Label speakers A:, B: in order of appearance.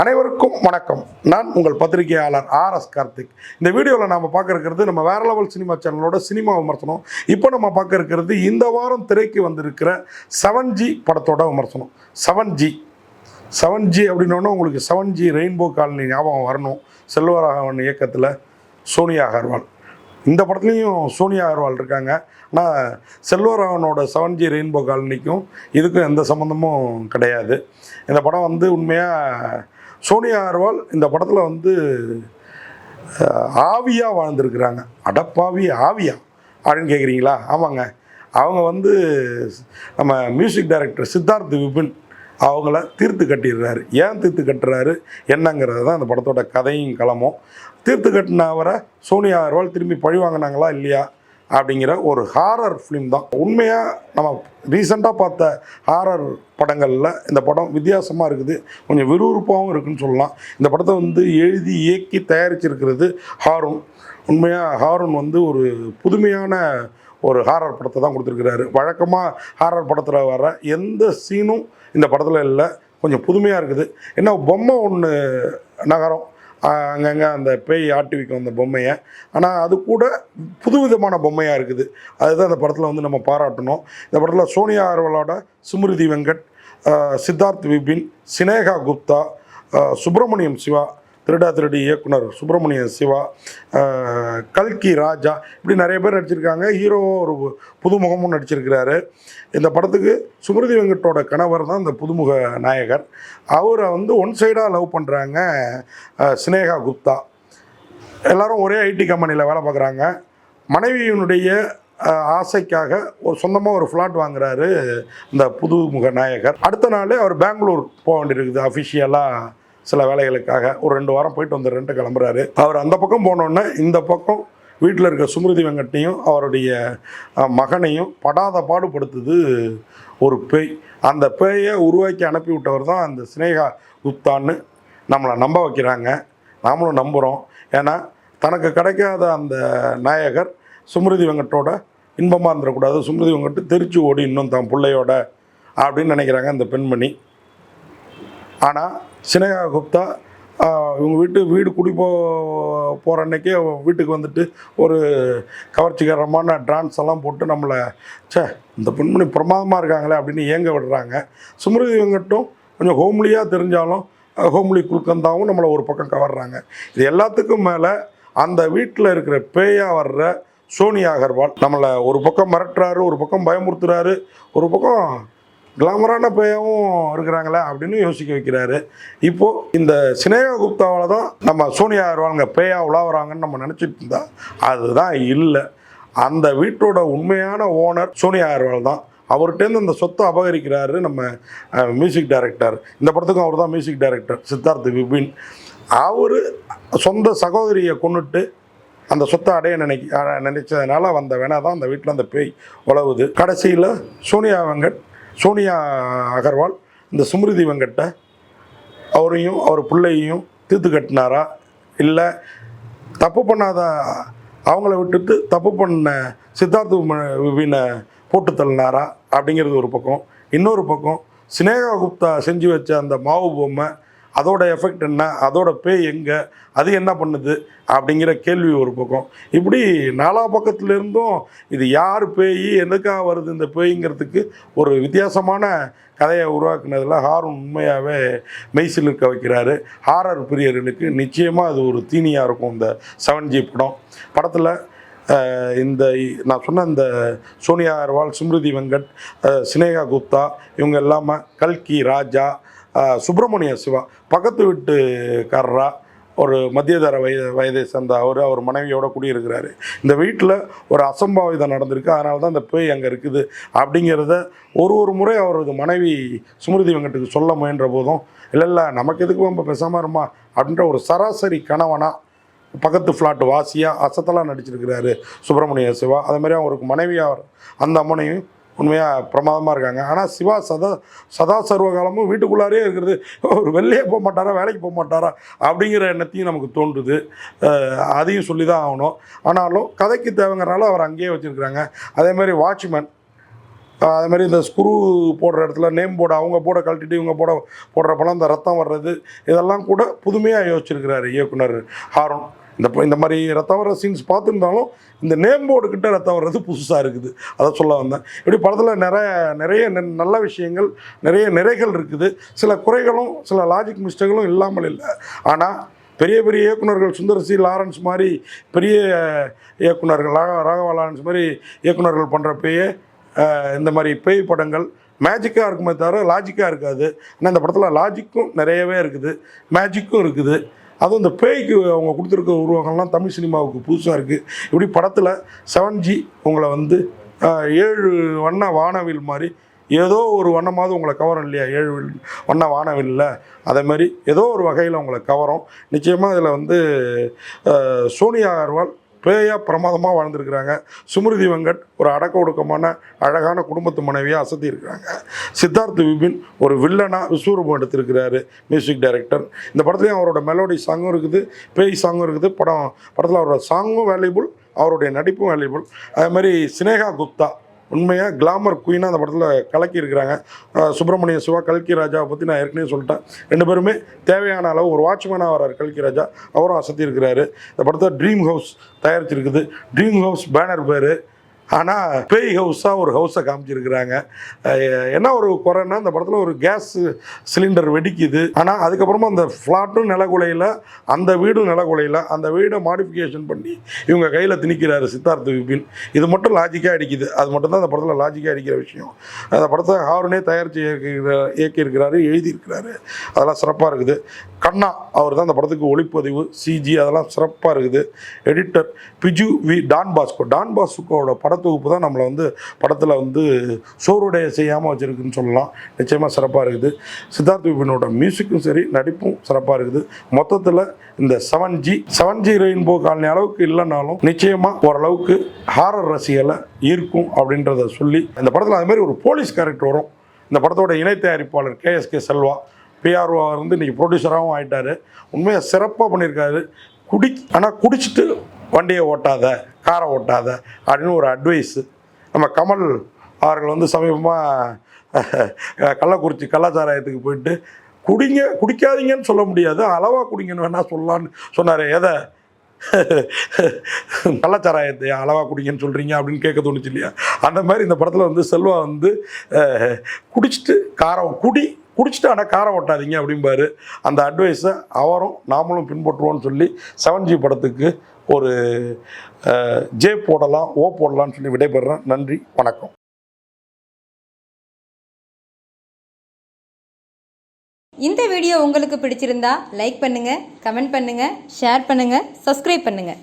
A: அனைவருக்கும் வணக்கம். நான் உங்கள் பத்திரிகையாளர் ஆர் எஸ் கார்த்திக். இந்த வீடியோவில் நாம் பார்க்க இருக்கிறது நம்ம வேற லெவல் சினிமா சேனலோட சினிமா விமர்சனம். இப்போ நம்ம பார்க்க இருக்கிறது இந்த வாரம் திரைக்கு வந்திருக்கிற செவன் ஜி படத்தோட விமர்சனம். செவன் ஜி செவன் ஜி அப்படின்னோடனே உங்களுக்கு செவன் ஜி ரெயின்போ காலனி ஞாபகம் வரணும். செல்வராகவன் இயக்கத்தில் சோனியா அகர்வால். இந்த படத்துலையும் சோனியா அகர்வால் இருக்காங்க. ஆனால் செல்வராகவனோட செவன் ஜி ரெயின்போ காலனிக்கும் இதுக்கும் எந்த சம்மந்தமும் கிடையாது. இந்த படம் வந்து உண்மையாக சோனியா அகர்வால் இந்த படத்தில் வந்து ஆவியாக வாழ்ந்துருக்குறாங்க. அடப்பாவி ஆவியா. அப்படின்னு கேட்குறீங்களா ஆமாங்க. அவங்க வந்து நம்ம மியூசிக் டைரக்டர் சித்தார்த் விபின் அவங்கள தீர்த்து கட்டிடுறாரு. ஏன் தீர்த்து கட்டுறாரு? என்னங்கிறது தான் அந்த படத்தோட கதையும் களமும். தீர்த்து கட்டின அவரை சோனியா அகர்வால் திரும்பி பழி வாங்கினாங்களா இல்லையா? அப்படிங்கிற ஒரு ஹாரர் ஃபிலிம் தான். உண்மையாக நம்ம ரீசெண்டாக பார்த்த ஹாரர் படங்களில் இந்த படம் வித்தியாசமாக இருக்குது. கொஞ்சம் விறுவிறுப்பாகவும் இருக்குன்னு சொல்லலாம். இந்த படத்தை வந்து எழுதி இயக்கி தயாரிச்சிருக்கிறது ஹாரூன். உண்மையாக ஹாரூன் வந்து ஒரு புதுமையான ஒரு ஹாரர் படத்தை தான் கொடுத்துருக்கிறாரு. வழக்கமாக ஹாரர் படத்தில் வர எந்த சீனும் இந்த படத்தில் இல்லை. கொஞ்சம் புதுமையாக இருக்குது. என்ன பொம்மை ஒன்று நகரம். அங்கங்கே அந்த பேய் ஆட்டி வைக்கும் அந்த பொம்மையை. ஆனால் அது கூட புதுவிதமான பொம்மையாக இருக்குது. அதுதான் அந்த படத்தில் வந்து நம்ம பாராட்டணும். இந்த படத்தில் சோனியா அர்வலோட சுமிருதி வெங்கட் சித்தார்த் விபின் சினேகா குப்தா சுப்பிரமணியம் சிவா திருடா திருடி இயக்குனர் சுப்பிரமணியன் சிவா கல்கி ராஜா இப்படி நிறைய பேர் நடிச்சிருக்காங்க. ஹீரோ ஒரு புதுமுகமும் நடிச்சிருக்கிறாரு. இந்த படத்துக்கு சுமிருதி வெங்கட்டோட கணவர் தான் இந்த புதுமுக நாயகர். அவரை வந்து ஒன் சைடாக லவ் பண்ணுறாங்க சினேகா குப்தா. எல்லாரும் ஒரே ஐடி கம்பெனியில் வேலை பார்க்குறாங்க. மனைவியினுடைய ஆசைக்காக ஒரு சொந்தமாக ஒரு ஃப்ளாட் வாங்குறாரு இந்த புதுமுக நாயகர். அடுத்த நாள் அவர் பெங்களூர் போக வேண்டியிருக்குது அஃபிஷியலாக சில வேலைகளுக்காக ஒரு ரெண்டு வாரம் போயிட்டு வந்துடுறேன்ட்டு கிளம்புறாரு. அவர் அந்த பக்கம் போனோடனே இந்த பக்கம் வீட்டில் இருக்க சுமிருதி வெங்கட்டையும் அவருடைய மகனையும் படாத பாடுபடுத்துது ஒரு பேய். அந்த பேயை உருவாக்கி அனுப்பி விட்டவர் தான் அந்த சினேகா குப்தான்னு நம்மளை நம்ப வைக்கிறாங்க. நாமளும் நம்புகிறோம் ஏன்னா தனக்கு கிடைக்காத அந்த நாயகர் சுமிருதி வெங்கட்டோட இன்பமாக இருந்துடக்கூடாது. சுமிருதி வெங்கட்டு தெரிச்சு ஓடி இன்னும் தான் பிள்ளையோட அப்படின்னு நினைக்கிறாங்க அந்த பெண்மணி. ஆனால் சினேகா குப்தா இவங்க வீட்டு வீடு குடி போ போகிற அன்னைக்கே வீட்டுக்கு வந்துட்டு ஒரு கவர்ச்சிகரமான டான்ஸ் எல்லாம் போட்டு நம்மளை ச்சே இந்த பெண்மணி பிரமாதமாக இருக்காங்களே அப்படின்னு ஏங்க விடுறாங்க. சுமிருதி இவங்கட்டும் கொஞ்சம் ஹோம்லியாக தெரிஞ்சாலும் ஹோம்லி குல்கந்தாவும் நம்மளை ஒரு பக்கம் கவர்றாங்க. இது எல்லாத்துக்கும் மேலே அந்த வீட்டில் இருக்கிற பேயாக வர்ற சோனியா அகர்வால் நம்மளை ஒரு பக்கம் மிரட்டுறாரு ஒரு பக்கம் பயமுறுத்துறாரு ஒரு பக்கம் கிளாமரான பேயாவும் இருக்கிறாங்களே அப்படின்னு யோசிக்க வைக்கிறாரு. இப்போது இந்த சினேகா குப்தாவால் தான் நம்ம சோனியா அகர்வாலுங்க பேயா உலாவுறாங்கன்னு நம்ம நினச்சிட்டு இருந்தா அதுதான் இல்லை. அந்த வீட்டோட உண்மையான ஓனர் சோனியா அகர்வால் தான். அவர்கிட்டேருந்து அந்த சொத்தை அபகரிக்கிறாரு நம்ம மியூசிக் டைரக்டர் இந்த படத்துக்கும் அவர் தான் மியூசிக் டைரக்டர் சித்தார்த் விபின். அவர் சொந்த சகோதரியை கொண்டுட்டு அந்த சொத்தை அடைய நினைக்க நினைச்சதுனால வந்த வேணா தான் அந்த வீட்டில் அந்த பேய் உழவுது கடைசியில் சோனியா வெங்கட் சோனியா அகர்வால் இந்த சுமிருதி வெங்கட்டை அவரையும் அவர் பிள்ளையையும் தீர்த்து கட்டினாரா? இல்லை தப்பு பண்ணாத அவங்கள விட்டுட்டு தப்பு பண்ண சித்தார்த்த விபினை போட்டு தள்ளினாரா? அப்படிங்கிறது ஒரு பக்கம். இன்னொரு பக்கம் சினேகா குப்தா செஞ்சு வச்ச அந்த மாவு பொம்மை அதோட எஃபெக்ட் என்ன? அதோட பேய் எங்கே? அது என்ன பண்ணுது? அப்படிங்கிற கேள்வி ஒரு பக்கம். இப்படி நாலா பக்கத்துலேருந்தும் இது யார் பேய்? எதுக்காக வருது இந்த பேய்ங்கிறதுக்கு ஒரு வித்தியாசமான கதையை உருவாக்குனதில் ஹாரன் உண்மையாகவே மெய்சில் இருக்க வைக்கிறாரு. ஹாரர் பிரியர்களுக்கு நிச்சயமாக அது ஒரு தீனியாக இருக்கும் இந்த செவன் ஜி படம். படத்தில் இந்த நான் சொன்ன இந்த சோனியா அகர்வால் சிம்ருதி வெங்கட் சினேகா குப்தா இவங்க இல்லாமல் கல்கி ராஜா சுப்பிரமணிய சிவா பக்கத்து வீட்டுக்காரரா ஒரு மத்தியதர வயது வயதை சேர்ந்த அவர் அவர் மனைவியோட குடியிருக்கிறாரு. இந்த வீட்டில் ஒரு அசம்பாவிதம் நடந்திருக்கு அதனால தான் இந்த பேய் அங்கே இருக்குது அப்படிங்கிறத ஒரு ஒரு முறை அவரது மனைவி சுமிருதி வெங்கட்டுக்கு சொல்ல முயன்ற போதும் இல்லை இல்லை நமக்கு எதுக்கு நம்ம பேசாமல் இருமா அப்படின்ற ஒரு சராசரி கணவனாக பக்கத்து ஃப்ளாட் வாசியாக அசத்தலாக நடிச்சிருக்கிறாரு சுப்பிரமணிய சிவா. அதே மாதிரி அவருக்கு மனைவியாக அந்த அம்மனையும் உண்மையாக பிரமாதமாக இருக்காங்க. ஆனால் சிவா சதா சதா சர்வகாலமும் வீட்டுக்குள்ளாரே இருக்கிறது. ஒரு வெளியே போக மாட்டாரா வேலைக்கு போக மாட்டாரா அப்படிங்கிற எண்ணத்தையும் நமக்கு தோன்றுது. அதையும் சொல்லி தான் ஆகணும். ஆனாலும் கதைக்கு தேவைங்கிறனால அவர் அங்கேயே வச்சுருக்கிறாங்க. அதே மாதிரி வாட்ச்மேன் அது மாதிரி இந்த ஸ்க்ரூ போடுற இடத்துல நேம் போர்டு அவங்க போட கழட்டிட்டு இவங்க போட போடுறப்பெல்லாம் இந்த ரத்தம் வர்றது இதெல்லாம் கூட புதுமையாக யோசிச்சிருக்கிறாரு இயக்குனர் ஹாரன். இந்த இந்த மாதிரி ரத்தம் வர்ற சீன்ஸ் பார்த்துருந்தாலும் இந்த நேம் போர்டு கிட்ட ரத்தம் வர்றது புதுசாக இருக்குது. அதை சொல்ல வந்தேன். இப்படி படத்தில் நிறைய நிறைய நல்ல விஷயங்கள் நிறைய நிறைகள் இருக்குது. சில குறைகளும் சில லாஜிக் மிஸ்டேக்களும் இல்லாமல் இல்லை. ஆனால் பெரிய பெரிய இயக்குனர்கள் சுந்தரசி லாரன்ஸ் மாதிரி பெரிய இயக்குனர்கள் ராக ராகவா லாரன்ஸ் மாதிரி இயக்குனர்கள் பண்ணுறப்பயே இந்த மாதிரி பேய் படங்கள் மேஜிக்காக இருக்குமே தவிர லாஜிக்காக இருக்காது. ஆனால் இந்த படத்தில் லாஜிக்கும் நிறையவே இருக்குது. மேஜிக்கும் இருக்குது. அதுவும் இந்த பேய்க்கு அவங்க கொடுத்துருக்க உருவங்கள்லாம் தமிழ் சினிமாவுக்கு புதுசாக இருக்குது இப்படி படத்தில் செவன் ஜி உங்களை வந்து ஏழு வண்ண வானவில் மாதிரி ஏதோ ஒரு வண்ணமாவது உங்களை கவரும் இல்லையா? ஏழு வண்ண வானவில்ல. அதே மாதிரி ஏதோ ஒரு வகையில் உங்களை கவரும். நிச்சயமாக இதில் வந்து சோனியா அகர்வால் பேயாக பிரமாதமாக வாழ்ந்துருக்கிறாங்க. சுமிருதி வெங்கட் ஒரு அடக்க ஒடுக்கமான அழகான குடும்பத்து மனைவியாக அசத்தி இருக்கிறாங்க சித்தார்த் விபின் ஒரு வில்லனாக விஸ்வரூபம் எடுத்திருக்கிறாரு மியூசிக் டைரக்டர் இந்த படத்துலேயும் அவரோட மெலோடி சாங்கும் இருக்குது பேய் சாங்கும் இருக்குது. படம் படத்தில் அவரோட சாங்கும் வேல்யூபிள் அவருடைய நடிப்பும் வேல்யூபிள் அதே மாதிரி சினேகா குப்தா உண்மையாக கிளாமர் குயினாக அந்த படத்தில் கலக்கி இருக்கிறாங்க சுப்பிரமணிய சிவா கல்கி ராஜாவை பற்றி நான் ஏற்கனவே சொல்லிட்டேன். ரெண்டு பேருமே தேவையான அளவு ஒரு வாட்ச்மேனாக வரார் கல்கி ராஜா. அவரும் அசத்தி இருக்கிறாரு இந்த படத்தை ட்ரீம் ஹவுஸ் தயாரிச்சிருக்குது. ட்ரீம் ஹவுஸ் பேனர் பேர். ஆனால் பேய் ஹவுஸாக ஒரு ஹவுஸை காமிச்சிருக்கிறாங்க. என்ன ஒரு குறைன்னா அந்த படத்தில் ஒரு கேஸ் சிலிண்டர் வெடிக்குது. ஆனால் அதுக்கப்புறமா அந்த ஃப்ளாட்டும் நிலகுலையில் அந்த வீடும் நிலகுலையில் அந்த வீடை மாடிஃபிகேஷன் பண்ணி இவங்க கையில் திணிக்கிறாரு சித்தார்த்த விபின். இது மட்டும் லாஜிக்காக அடிக்குது. அது மட்டும்தான் அந்த படத்தில் லாஜிக்காக அடிக்கிற விஷயம். அந்த படத்தை ஹாரனே தயாரித்து இயக்கியிருக்கிறார் இயக்கியிருக்கிறாரு எழுதியிருக்கிறாரு. அதெல்லாம் சிறப்பாக இருக்குது. கண்ணா அவர் தான் அந்த படத்துக்கு ஒளிப்பதிவு சிஜி அதெல்லாம் சிறப்பாக இருக்குது. Editor Biju V Don Bosco Don பாஸ்கோவோட படத்தொகுப்பு தான் நம்மளை வந்து படத்தில் வந்து சோறுடைய செய்யாமல் வச்சுருக்குன்னு சொல்லலாம். நிச்சயமாக சிறப்பாக இருக்குது. சித்தார்த் விபினோட மியூசிக்கும் சரி நடிப்பும் சிறப்பாக இருக்குது. மொத்தத்தில் இந்த seven G seven G rainbow colony அளவுக்கு இல்லைனாலும் நிச்சயமாக ஓரளவுக்கு ஹாரர் ரசிகளை ஈர்க்கும் அப்படின்றத சொல்லி இந்த படத்தில் அது மாதிரி ஒரு போலீஸ் கேரக்டர் வரும். இந்த படத்தோட இணை தயாரிப்பாளர் கேஎஸ்கே செல்வா பிஆர்ஓ இருந்து இன்றைக்கி ப்ரொடியூசராகவும் ஆகிட்டார் உண்மையாக சிறப்பாக பண்ணியிருக்காரு. குடி ஆனால் குடிச்சிட்டு வண்டியை ஓட்டாத காரை ஓட்டாத அப்படின்னு ஒரு அட்வைஸு நம்ம கமல் அவர்கள் வந்து சமீபமாக கள்ளக்குறிச்சி கள்ளாச்சாராயத்துக்கு போயிட்டு குடிங்க குடிக்காதீங்கன்னு சொல்ல முடியாது. அளவாக குடிங்கன்னு வேணால் சொல்லலான்னு சொன்னார். எதை? கள்ளச்சாராயத்தை அளவாக குடிங்கன்னு சொல்கிறீங்க அப்படின்னு கேட்க தோணுச்சு இல்லையா? அந்த மாதிரி இந்த படத்தில் வந்து செல்வா வந்து குடிச்சிட்டு காரம் குடி குடிச்சிட்டு ஆனால் காரம் ஓட்டாதீங்க அப்படிம்பாரு. அந்த அட்வைஸை அவரும் நாமளும் பின்பற்றுவோம்னு சொல்லி செவன் ஜி படத்துக்கு ஒரு ஜே போடலாம் ஓ போடலாம்னு சொல்லி விடைபெறுறேன். நன்றி வணக்கம்.
B: இந்த வீடியோ உங்களுக்கு பிடிச்சிருந்தா லைக் பண்ணுங்கள் கமெண்ட் பண்ணுங்கள் ஷேர் பண்ணுங்கள் சப்ஸ்கிரைப் பண்ணுங்கள்